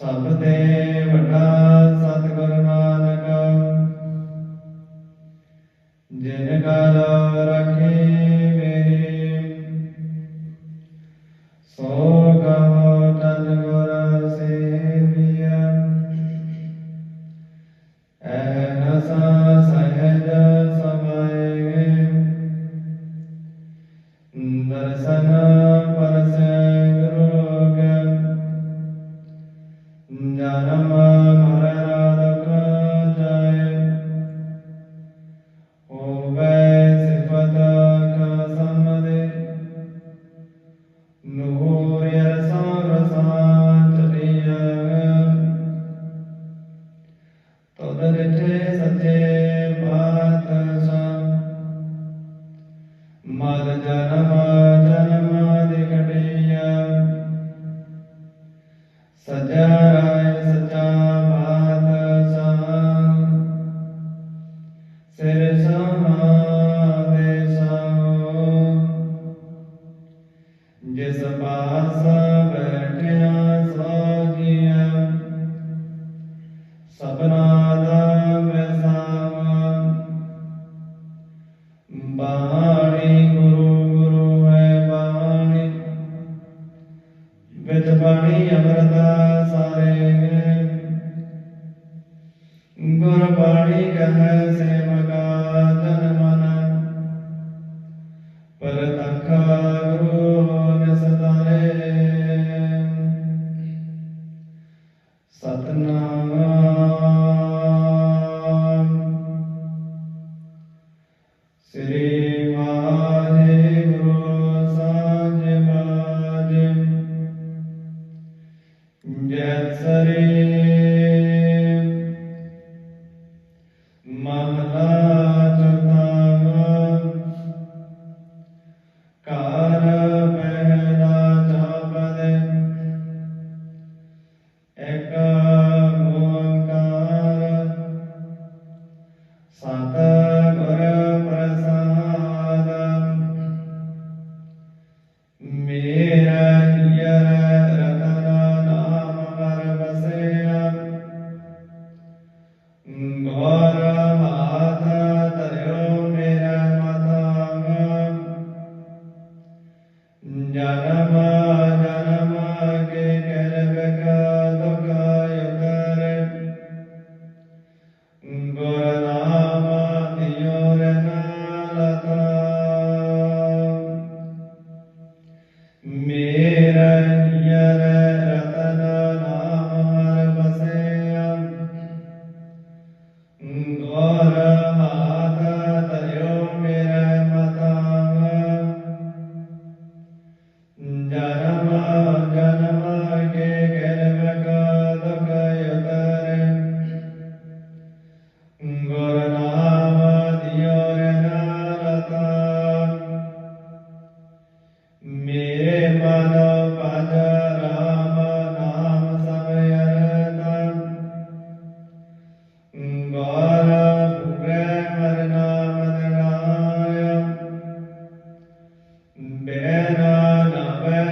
ਸਭ ਤੇ ਵੱਡਾ ਸਤਿਗੁਰ Get ready. Wow.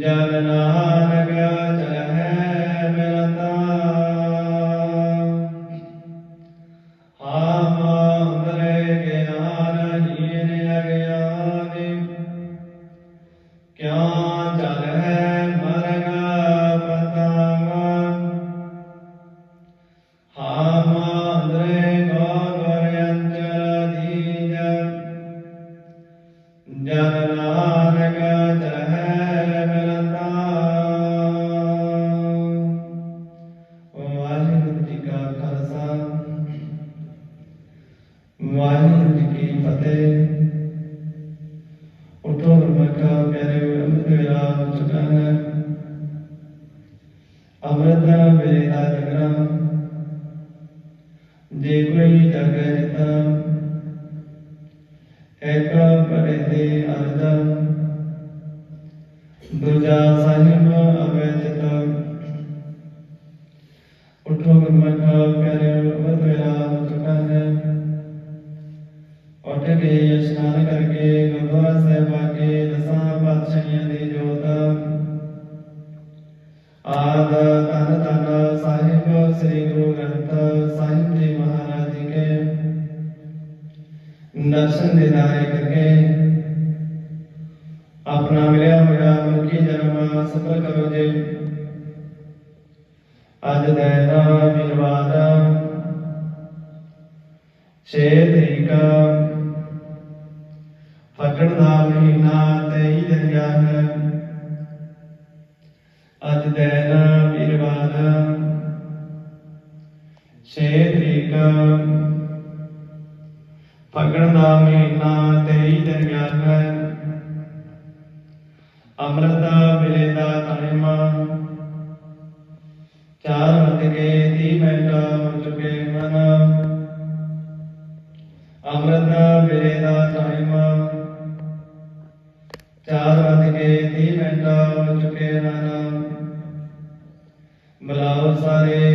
Jalanaga Jalanaga ਜੀ ਕੀ ਫਤਿਹ ਉਠੋ ਗੁਰਮਖਾ ਪਿਆਰੇ ਅੰਮ੍ਰਿਤ ਵੇਲਾ ਹੋ ਚੁੱਕਾ ਹੈ। ਅੰਮ੍ਰਿਤ ਵੇਲੇ ਦਾ ਜਗਰਾ ਜੇ ਕੋਈ ਜਾਗੇ ਜਿਤਾ ਇੱਕ ਪਰੇ ਦੇ ਅਰਦਾ। ਉੱਠ ਕੇ ਇਸ਼ਨਾਨ ਕਰਕੇ ਗੁਰਦੁਆਰਾ ਸਾਹਿਬ ਆ ਕੇ ਦਸਾਂ ਪਾਤਸ਼ਾਹੀਆਂ ਦੀ ਜੋਤ। ਆਦ ਤਨ ਤਨ ਸਾਹਿਬ ਸ੍ਰੀ ਗੁਰੂ ਗ੍ਰੰਥ ਸਾਹਿਬ ਜੀ ਮਹਾਰਾਜ ਜੀ ਕੇ। ਦਰਸ਼ਨ ਦਿਦਾਰੇ ਕਰਕੇ ਆਪਣਾ ਮਿਲਿਆ ਹੋਇਆ ਮੁਖੀ ਜਨਮ ਸਫਲ ਕਰੋ ਜੇ। ਅੱਜ ਦਾ ਵੀਰਵਾਰ ਛੇ ਤਰੀਕ ਫੱਗਣ ਦਾ ਮਹੀਨਾ 23 ਦਿਨ ਹੈ। ਅੱਜ ਦਿਨ ਵੀਰਵਾਰ 6 ਤਰੀਕ ਫੱਗਣ ਦਾ ਮਹੀਨਾ 23 ਦਿਨ ਹੈ। ਅੰਮ੍ਰਿਤ ਵੇਲੇ ਦਾ ਟਾਈਮ, ਚਾਰ ਵੱਜ ਕੇ 30 ਮਿੰਟ ਹੋ ਚੁੱਕੇ ਹਨ। ਸਾਰੇ